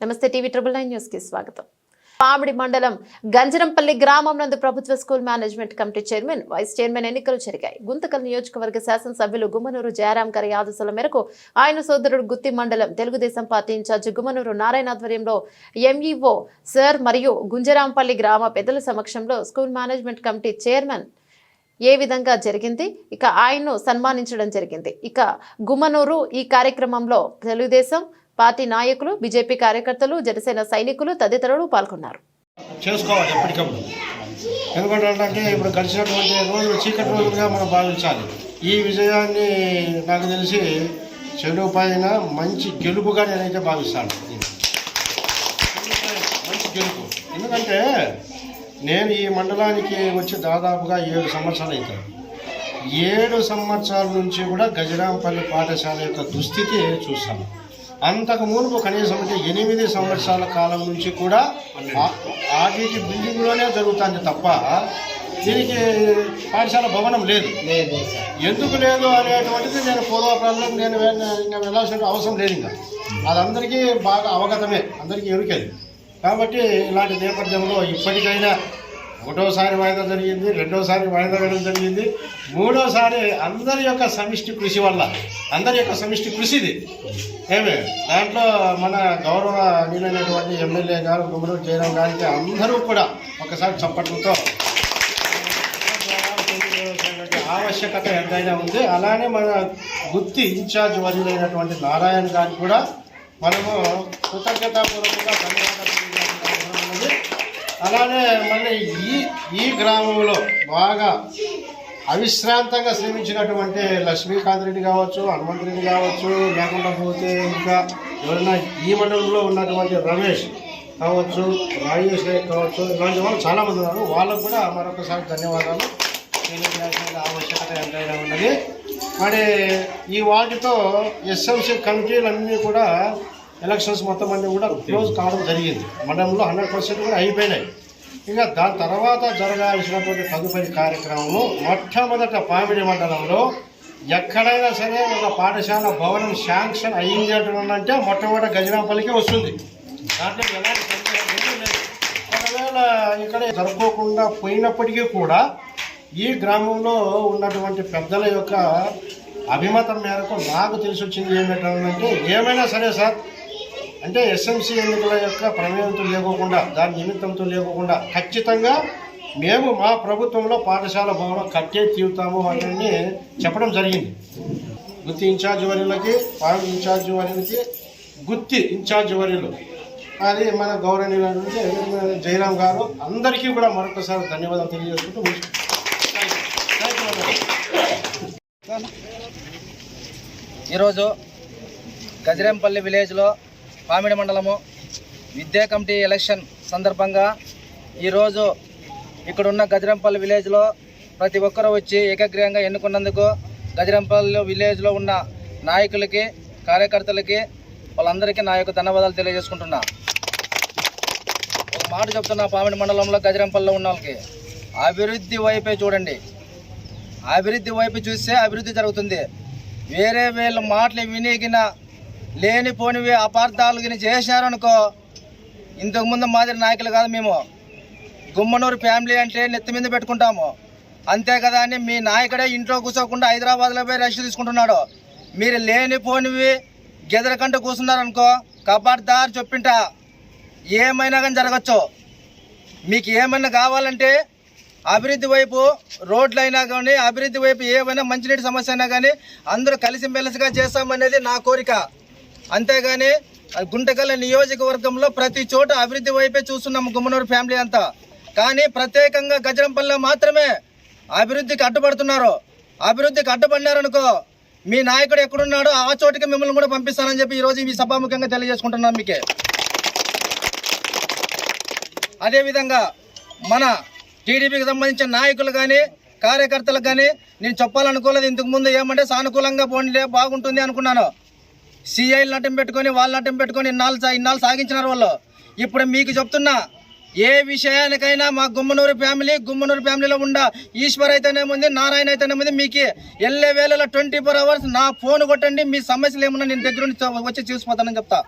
నమస్తే TV triple nine న్యూస్కి స్వాగతం. పామిడి మండలం గంజరంపల్లి గ్రామం నందు ప్రభుత్వ school management committee chairman vice chairman ఎన్నికలు జరిగాయి. గుంతకల్ నియోజకవర్గ శాసనసభ్యులు గుమ్మనూరు జయరాం గారి ఆదేశాల మేరకు ఆయన సోదరుడు గుత్తి మండలం Telugu Desam party in charge Gummanur Narayana ఆధ్వర్యంలో ఎంఈఓ సర్ మరియు గుంజరాంపల్లి గ్రామ పెద్దల సమక్షంలో స్కూల్ మేనేజ్మెంట్ కమిటీ చైర్మన్ ఏ విధంగా జరిగింది ఇక ఆయన్ను సన్మానించడం జరిగింది. ఇక గుమ్మనూరు ఈ కార్యక్రమంలో తెలుగుదేశం పార్టీ నాయకులు బీజేపీ కార్యకర్తలు జనసేన సైనికులు తదితరులు పాల్గొన్నారు. చేసుకోవాలి ఎప్పటికప్పుడు. ఎందుకంటే ఇప్పుడు గడిచినటువంటి రోజులు చీకటి రోజులుగా మనం భావించాలి. ఈ విజయాన్ని నాకు తెలిసి చెడు పైన మంచి గెలుపుగా నేనైతే భావిస్తాను. మంచి గెలుపు. ఎందుకంటే నేను ఈ మండలానికి వచ్చి దాదాపుగా ఏడు సంవత్సరాలు అవుతాను ఏడు సంవత్సరాల నుంచి కూడా గజరాంపల్లి పాఠశాల యొక్క దుస్థితి చూస్తాను. అంతకు మునుపు కనీసం అంటే ఎనిమిది సంవత్సరాల కాలం నుంచి కూడా ఆ- ఆర్డీటీ బిల్డింగ్లోనే జరుగుతుంది తప్ప దీనికి పాఠశాల భవనం లేదు. ఎందుకు లేదు అనేటువంటిది నేను పూర్వకాలంలో నేను ఇంకా వెళ్ళాల్సిన అవసరం లేదు ఇంకా. అది అందరికీ బాగా అవగతమే అందరికీ ఎరుకేది. కాబట్టి ఇలాంటి నేపథ్యంలో ఇప్పటికైనా ఒకటోసారి వాయిదా జరిగింది రెండోసారి వాయిదా వేయడం జరిగింది. మూడోసారి అందరి యొక్క సమిష్టి కృషి వల్ల అందరి యొక్క సమిష్టి కృషి ఇది ఏమే? దాంట్లో మన గౌరవ నీలైనటువంటి ఎమ్మెల్యే గారు గుమ్మలూరు జయరాం గారికి అందరూ కూడా ఒకసారి చప్పట్లతో ఆవశ్యకత ఎంతైనా ఉంది. అలానే మన గుత్తి ఇన్ఛార్జ్ వర్యులైనటువంటి నారాయణ గారికి కూడా మనము కృతజ్ఞతాపూర్వకంగా ధన్యవాదాలు. అలానే మళ్ళీ ఈ ఈ గ్రామంలో బాగా అవిశ్రాంతంగా శ్రమించినటువంటి లక్ష్మీకాంత్ రెడ్డి కావచ్చు హనుమంత్ రెడ్డి కావచ్చు లేకుండా పోతే ఇంకా ఎవరైనా ఈ మండలంలో ఉన్నటువంటి రమేష్ కావచ్చు రాజేష్ నాయక్ కావచ్చు ఇలాంటి వాళ్ళు చాలామంది ఉన్నారు. వాళ్ళకు కూడా మరొకసారి ధన్యవాదాలు. తెలియజేయాల్సిన ఆవశ్యకత ఎంతైనా ఉన్నది. మరి ఈ వాటితో ఎస్ఎంసీ కమిటీలన్నీ కూడా ఎలక్షన్స్ మొత్తం అన్నీ కూడా క్లోజ్ కావడం జరిగింది. మండలంలో హండ్రెడ్ పర్సెంట్ కూడా అయిపోయినాయి. ఇంకా దాని తర్వాత జరగాల్సినటువంటి తదుపరి కార్యక్రమము మొట్టమొదట పామిడి మండలంలో ఎక్కడైనా సరే ఒక పాఠశాల భవనం శాంక్షన్ అయ్యింది అంటున్నానంటే మొట్టమొదటి గజరాంపల్లికి వస్తుంది. దాంట్లో ఎలాంటి ఒకవేళ ఇక్కడ జరుపుకోకుండా పోయినప్పటికీ కూడా ఈ గ్రామంలో ఉన్నటువంటి పెద్దల యొక్క అభిమతం మేరకు నాకు తెలిసి వచ్చింది ఏమిటంటే ఏమైనా సరే సార్ అంటే ఎస్ఎంసీ ఎన్నికల యొక్క ప్రమేయంతో లేకోకుండా దాని నిమిత్తంతో లేకోకుండా ఖచ్చితంగా మేము మా ప్రభుత్వంలో పాఠశాల భవనం కట్టే తీరుతాము అని చెప్పడం జరిగింది. గుత్తి ఇన్ఛార్జ్ వర్యులకి పాడు ఇన్ఛార్జ్ వర్యులకి గుత్తి ఇన్ఛార్జ్ వర్యులు అది మన గౌరవనీయులైన జయరాం గారు అందరికీ కూడా మరొకసారి ధన్యవాదాలు తెలియజేసుకుంటూ ఈరోజు గజరేంపల్లి విలేజ్లో పామిడి మండలము. విద్యా కమిటీ ఎలక్షన్ సందర్భంగా ఈరోజు ఇక్కడున్న గజరంపల్లి విలేజ్లో ప్రతి ఒక్కరూ వచ్చి ఏకగ్రీయంగా ఎన్నుకున్నందుకు గజరంపల్లి విలేజ్లో ఉన్న నాయకులకి కార్యకర్తలకి వాళ్ళందరికీ నా యొక్క ధన్యవాదాలు తెలియజేసుకుంటున్నా. ఒక మాట చెప్తున్నా పామిడి మండలంలో గజరంపల్లిలో ఉన్న వాళ్ళకి. అభివృద్ధి వైపే చూడండి. అభివృద్ధి వైపు చూస్తే అభివృద్ధి జరుగుతుంది. వేరే వేళ్ళ మాటలు వినిగిన లేనిపోనివి అపార్థాలు గిని చేశారనుకో ఇంతకుముందు మాదిరి నాయకులు కాదు మేము. గుమ్మనూరు ఫ్యామిలీ అంటే నెత్తి మీద పెట్టుకుంటాము. అంతే కదా అని మీ నాయకుడే ఇంట్లో కూర్చోకుండా హైదరాబాద్లో పోయి రెస్ట్ తీసుకుంటున్నాడు. మీరు లేనిపోనివి గెదరకంట కూర్చున్నారనుకో కబార్దార్ చొప్పింట ఏమైనా కానీ జరగచ్చు. మీకు ఏమైనా కావాలంటే అభివృద్ధి వైపు రోడ్లైనా కానీ అభివృద్ధి వైపు ఏమైనా మంచినీటి సమస్య అయినా కానీ అందరూ కలిసిమెలిసిగా చేస్తామనేది నా కోరిక. అంతేగాని గుంటకల్ నియోజకవర్గంలో ప్రతి చోట అభివృద్ధి వైపే చూస్తున్నాము గుమ్మనూరు ఫ్యామిలీ అంతా. కానీ ప్రత్యేకంగా గజరంపల్లిలో మాత్రమే అభివృద్ధికి అడ్డుపడుతున్నారు. అభివృద్ధికి అడ్డుపడినారనుకో మీ నాయకుడు ఎక్కడున్నాడో ఆ చోటికి మిమ్మల్ని కూడా పంపిస్తానని చెప్పి ఈరోజు ఈ సభాముఖంగా తెలియజేసుకుంటున్నాను మీకే. అదేవిధంగా మన టీడీపీకి సంబంధించిన నాయకులు కానీ కార్యకర్తలకు కానీ నేను చెప్పాలనుకోలేదు ఇంతకు ముందు ఏమంటే సానుకూలంగా పోండి బాగుంటుంది అనుకున్నాను. సిఐలు నటం పెట్టుకొని వాళ్ళ నటం పెట్టుకొని ఇన్నాళ్ళు ఇన్నాళ్ళు సాగించినారు వాళ్ళు. ఇప్పుడు మీకు చెప్తున్నా ఏ విషయానికైనా మా గుమ్మనూరు ఫ్యామిలీ గుమ్మనూరు ఫ్యామిలీలో ఉండ ఈశ్వర్ అయితేనేముంది నారాయణ అయితేనేముంది మీకు వెళ్ళే వేళలో ట్వంటీ ఫోర్ అవర్స్ నా ఫోన్ కొట్టండి మీ సమస్యలు ఏమన్నా నేను దగ్గర వచ్చి చూసిపోతానని చెప్తా.